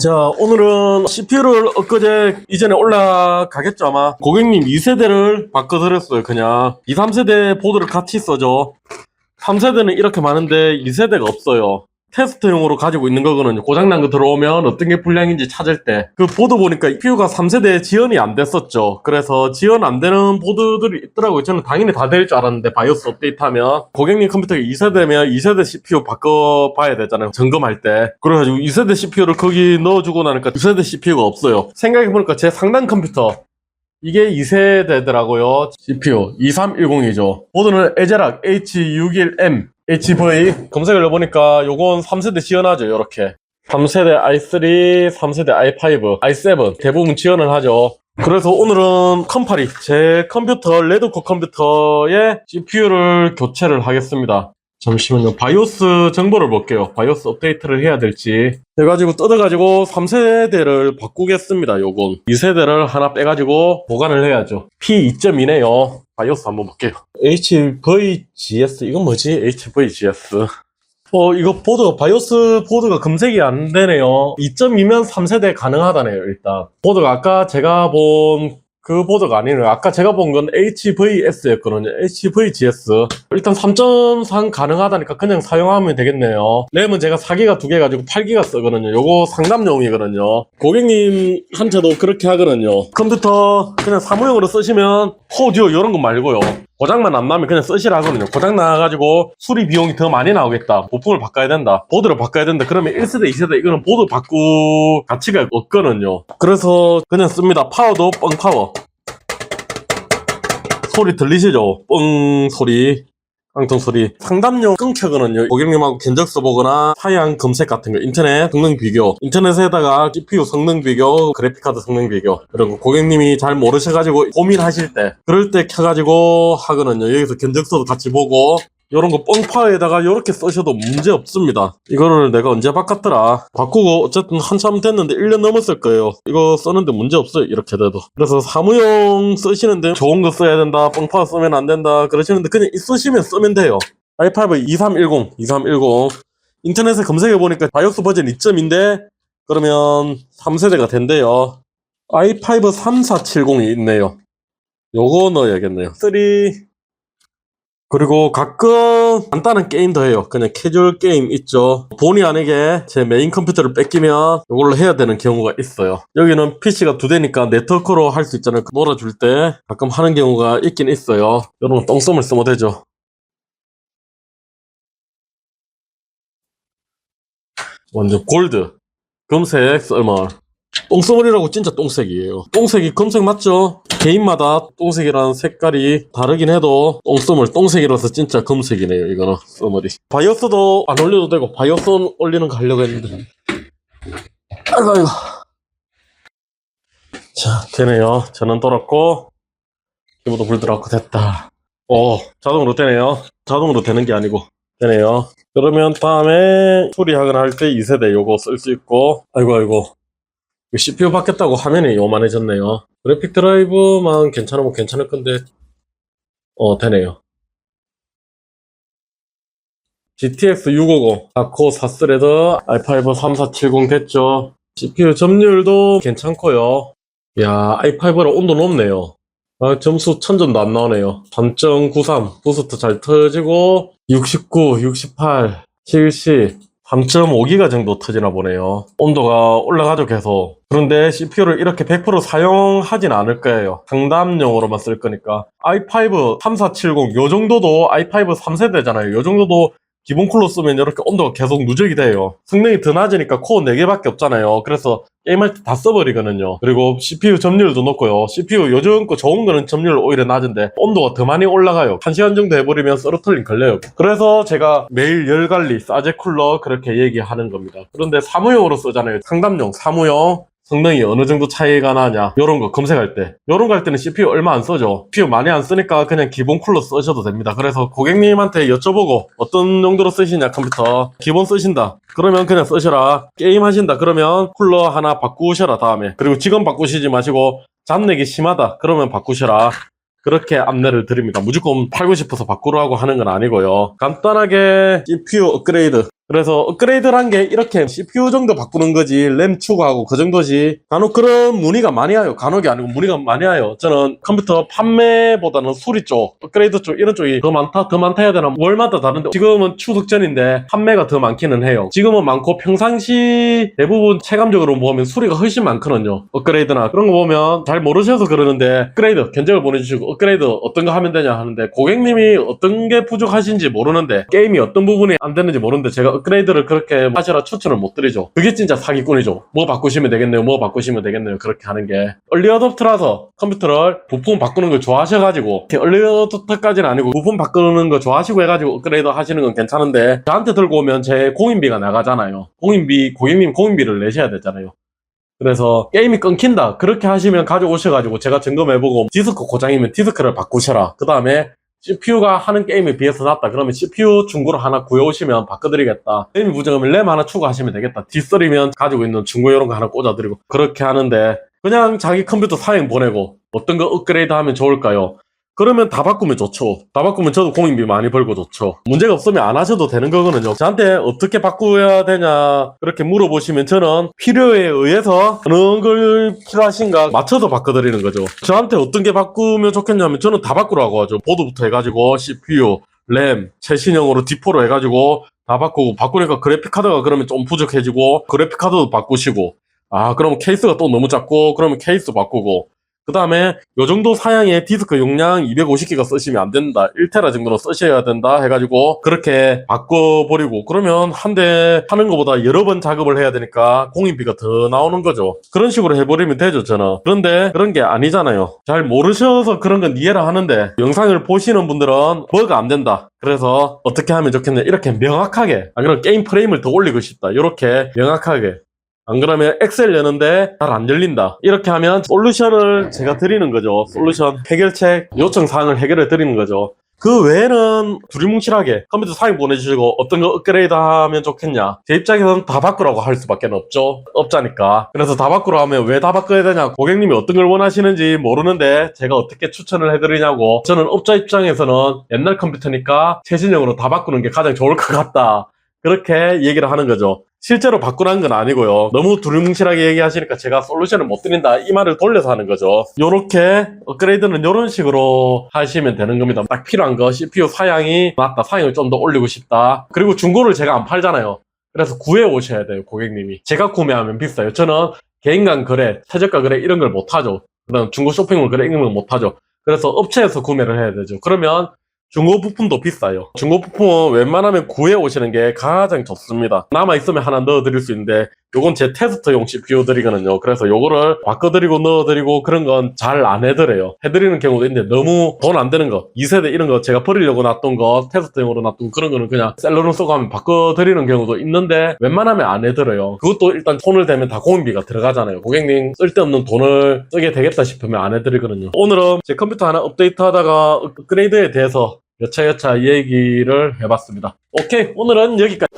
자, 오늘은 CPU를 엊그제 이전에 올라가겠죠, 아마. 고객님 2세대를 바꿔드렸어요, 그냥. 2, 3세대 보드를 같이 써죠. 3세대는 이렇게 많은데 2세대가 없어요. 테스트용으로 가지고 있는 거거든요. 고장난 거 들어오면 어떤 게 불량인지 찾을 때. 그 보드 보니까 CPU가 3세대 지원이 안 됐었죠. 그래서 지원 안 되는 보드들이 있더라고요. 저는 당연히 다 될 줄 알았는데 바이오스 업데이트 하면. 고객님 컴퓨터가 2세대면 2세대 CPU 바꿔봐야 되잖아요. 점검할 때. 그래가지고 2세대 CPU를 거기 넣어주고 나니까 2세대 CPU가 없어요. 생각해보니까 제 상단 컴퓨터. 이게 2세대더라고요. CPU 2310이죠. 보드는 에제락 H61M HV 검색을 해보니까 요건 3세대 지원하죠. 요렇게 3세대 i3, 3세대 i5, i7 대부분 지원을 하죠. 그래서 오늘은 컴파리 제 컴퓨터 레드코 컴퓨터에 CPU를 교체를 하겠습니다. 잠시만요. 바이오스 정보를 볼게요. 바이오스 업데이트를 해야 될지. 해가지고 뜯어가지고 3세대를 바꾸겠습니다. 요건. 2세대를 하나 빼가지고 보관을 해야죠. P2.2네요. 바이오스 한번 볼게요. HVGS. 이건 뭐지? HVGS. 어, 이거 보드, 바이오스 보드가 검색이 안 되네요. 2.2면 3세대 가능하다네요, 일단. 보드가 아까 제가 본 그 보드가 아니네요. 아까 제가 본 건 HVS였거든요. HVGS. 일단 3.3 가능하다니까 그냥 사용하면 되겠네요. 램은 제가 4기가 2개 가지고 8기가 쓰거든요. 요거 상담용이거든요. 고객님한테도 그렇게 하거든요. 컴퓨터 그냥 사무용으로 쓰시면 코디오 이런 거 말고요. 고장만 안 나면 그냥 쓰시라 하거든요. 고장 나가지고 수리 비용이 더 많이 나오겠다. 부품을 바꿔야 된다. 보드를 바꿔야 된다. 그러면 1세대, 2세대 이거는 보드 바꾸 가치가 없거든요. 그래서 그냥 씁니다. 파워도 뻥 파워. 소리 들리시죠? 뻥 소리. 깡통 소리. 상담용 끊겨거든요. 고객님하고 견적 써보거나 사양 검색 같은 거. 인터넷 성능 비교. 인터넷에다가 CPU 성능 비교, 그래픽카드 성능 비교. 그리고 고객님이 잘 모르셔가지고 고민하실 때. 그럴 때 켜가지고 하거든요. 여기서 견적서도 같이 보고. 요런 거 뻥파에다가 요렇게 쓰셔도 문제 없습니다. 이거를 내가 언제 바꿨더라. 바꾸고 어쨌든 한참 됐는데 1년 넘었을 거예요. 이거 쓰는데 문제 없어요. 이렇게 돼도. 그래서 사무용 쓰시는데 좋은 거 써야 된다. 뻥파 쓰면 안 된다. 그러시는데 그냥 있으시면 쓰면 돼요. i5 2310, 2310. 인터넷에 검색해보니까 바이오스 버전 2.인데 그러면 3세대가 된대요. i5 3470이 있네요. 요거 넣어야겠네요. 3 그리고 가끔 간단한 게임도 해요. 그냥 캐주얼 게임 있죠. 본의 아니게 제 메인 컴퓨터를 뺏기면 이걸로 해야 되는 경우가 있어요. 여기는 PC가 두 대니까 네트워크로 할 수 있잖아요. 놀아줄 때 가끔 하는 경우가 있긴 있어요. 여러분 똥썸을 쓰면 되죠. 완전 골드. 금색 썰머. 똥서물이라고 진짜 똥색이에요. 똥색이 검색 맞죠? 개인마다 똥색이라는 색깔이 다르긴 해도 똥서물 똥색이라서 진짜 검색이네요. 이거는 써머리. 바이오스도 안 올려도 되고 바이오스 올리는 거 하려고 했는데. 아이고 아이고. 자 되네요. 전원 돌았고 키보드 불 들어갔고 됐다. 오 자동으로 되네요. 자동으로 되는 게 아니고 되네요. 그러면 다음에 수리하거나 할 때 2세대 요거 쓸 수 있고 아이고 아이고 CPU 바뀌었다고 화면이 요만해졌네요. 그래픽 드라이브만 괜찮으면 괜찮을 건데, 어, 되네요. GTX 650, 4코어 4스레드, i5 3470 됐죠. CPU 점유율도 괜찮고요. 야 i5라 온도 높네요. 아, 점수 1000점도 안 나오네요. 3.93, 부스트 잘 터지고, 69, 68, 70, 3.5기가 정도 터지나 보네요. 온도가 올라가죠, 계속. 그런데 CPU를 이렇게 100% 사용하진 않을 거예요. 상담용으로만 쓸 거니까. i5 3470, 요 정도도 i5 3세대잖아요. 요 정도도 기본 쿨로 쓰면 이렇게 온도가 계속 누적이 돼요. 성능이 더 낮으니까 코어 4개밖에 없잖아요. 그래서 게임할 때 다 써버리거든요. 그리고 CPU 점유율도 높고요. CPU 요즘 거 좋은 거는 점유율 오히려 낮은데 온도가 더 많이 올라가요. 1시간 정도 해버리면 서로틀링 걸려요. 그래서 제가 매일 열 관리, 사제 쿨러 그렇게 얘기하는 겁니다. 그런데 사무용으로 쓰잖아요. 상담용, 사무용. 성능이 어느 정도 차이가 나냐 이런 거 검색할 때. 이런 거 할 때는 CPU 얼마 안 써죠. CPU 많이 안 쓰니까 그냥 기본 쿨러 쓰셔도 됩니다. 그래서 고객님한테 여쭤보고 어떤 용도로 쓰시냐 컴퓨터. 기본 쓰신다. 그러면 그냥 쓰셔라. 게임 하신다. 그러면 쿨러 하나 바꾸셔라 다음에. 그리고 지금 바꾸시지 마시고 잡내기 심하다. 그러면 바꾸셔라. 그렇게 안내를 드립니다. 무조건 팔고 싶어서 바꾸라고 하는 건 아니고요. 간단하게 CPU 업그레이드 그래서 업그레이드란 게 이렇게 CPU 정도 바꾸는 거지 램 추가하고 그 정도지. 간혹 그런 문의가 많이 와요. 간혹이 아니고 문의가 많이 와요. 저는 컴퓨터 판매보다는 수리 쪽 업그레이드 쪽 이런 쪽이 더 많다 더 많다 해야 되나 월마다 다른데 지금은 추석 전인데 판매가 더 많기는 해요. 지금은 많고 평상시 대부분 체감적으로 보면 수리가 훨씬 많거든요. 업그레이드나 그런 거 보면 잘 모르셔서 그러는데 업그레이드 견적을 보내주시고 업그레이드 어떤 거 하면 되냐 하는데 고객님이 어떤 게 부족하신지 모르는데 게임이 어떤 부분이 안 되는지 모르는데 제가 업그레이드를 그렇게 하시라 추천을 못 드리죠. 그게 진짜 사기꾼이죠. 뭐 바꾸시면 되겠네요 뭐 바꾸시면 되겠네요 그렇게 하는 게. 얼리 어답터라서 컴퓨터를 부품 바꾸는 걸 좋아하셔가지고 얼리 어답터까지는 아니고 부품 바꾸는 거 좋아하시고 해가지고 업그레이드 하시는 건 괜찮은데 저한테 들고 오면 제 공인비가 나가잖아요. 공인비 고객님 공인비를 내셔야 되잖아요. 그래서 게임이 끊긴다 그렇게 하시면 가져오셔가지고 제가 점검해보고 디스크 고장이면 디스크를 바꾸셔라. 그 다음에 CPU가 하는 게임에 비해서 낫다. 그러면 CPU 중고로 하나 구해오시면 바꿔드리겠다. 게임이 부정하면 램 하나 추가하시면 되겠다. D3면 가지고 있는 중고 이런 거 하나 꽂아드리고 그렇게 하는데 그냥 자기 컴퓨터 사양 보내고 어떤 거 업그레이드 하면 좋을까요? 그러면 다 바꾸면 좋죠. 다 바꾸면 저도 공인비 많이 벌고 좋죠. 문제가 없으면 안 하셔도 되는 거거든요. 저한테 어떻게 바꾸어야 되냐 그렇게 물어보시면 저는 필요에 의해서 어느 걸 필요하신가 맞춰서 바꿔드리는 거죠. 저한테 어떤 게 바꾸면 좋겠냐면 저는 다 바꾸라고 하죠. 보드부터 해가지고 CPU, 램, 최신형으로 D4로 해가지고 다 바꾸고 바꾸니까 그래픽카드가 그러면 좀 부족해지고 그래픽카드도 바꾸시고 아 그러면 케이스가 또 너무 작고 그러면 케이스 바꾸고 그 다음에 요 정도 사양의 디스크 용량 250기가 쓰시면 안 된다. 1테라 정도로 쓰셔야 된다 해가지고 그렇게 바꿔버리고 그러면 한 대 하는 것보다 여러 번 작업을 해야 되니까 공인비가 더 나오는 거죠. 그런 식으로 해버리면 되죠, 저는. 그런데 그런 게 아니잖아요. 잘 모르셔서 그런 건 이해를 하는데 영상을 보시는 분들은 뭐가 안 된다. 그래서 어떻게 하면 좋겠냐. 이렇게 명확하게. 안 그러면 게임 프레임을 더 올리고 싶다. 이렇게 명확하게. 안 그러면 엑셀 여는데 잘 안 열린다. 이렇게 하면 솔루션을 제가 드리는 거죠. 솔루션 해결책 요청 사항을 해결해 드리는 거죠. 그 외에는 두리뭉실하게 컴퓨터 사양 보내주시고 어떤 거 업그레이드 하면 좋겠냐. 제 입장에서는 다 바꾸라고 할 수밖에 없죠. 없자니까. 그래서 다 바꾸라 하면 왜 다 바꿔야 되냐. 고객님이 어떤 걸 원하시는지 모르는데 제가 어떻게 추천을 해드리냐고. 저는 업자 입장에서는 옛날 컴퓨터니까 최신형으로 다 바꾸는 게 가장 좋을 것 같다. 그렇게 얘기를 하는 거죠. 실제로 바꾸라는 건 아니고요. 너무 두루뭉실하게 얘기하시니까 제가 솔루션을 못 드린다 이 말을 돌려서 하는 거죠. 요렇게 업그레이드는 요런 식으로 하시면 되는 겁니다. 딱 필요한 거 CPU 사양이 맞다. 사양을 좀 더 올리고 싶다. 그리고 중고를 제가 안 팔잖아요. 그래서 구해 오셔야 돼요, 고객님이. 제가 구매하면 비싸요. 저는 개인 간 거래, 최저가 거래 이런 걸 못 하죠. 그다음 중고 쇼핑몰 거래 이런 걸 못 하죠. 그래서 업체에서 구매를 해야 되죠. 그러면 중고 부품도 비싸요. 중고 부품은 웬만하면 구해 오시는 게 가장 좋습니다. 남아 있으면 하나 넣어 드릴 수 있는데 요건 제 테스트용 CPU 드리거든요. 그래서 요거를 바꿔드리고 넣어드리고 그런 건 잘 안 해드려요. 해드리는 경우도 있는데 너무 돈 안 되는 거 2세대 이런 거 제가 버리려고 놨던 거 테스트용으로 놨던 그런 거는 그냥 셀러로 쓰고 하면 바꿔드리는 경우도 있는데 웬만하면 안 해드려요. 그것도 일단 손을 대면 다 공인비가 들어가잖아요. 고객님 쓸데없는 돈을 쓰게 되겠다 싶으면 안 해드리거든요. 오늘은 제 컴퓨터 하나 업데이트 하다가 업그레이드에 대해서 여차여차 얘기를 해봤습니다. 오케이 오늘은 여기까지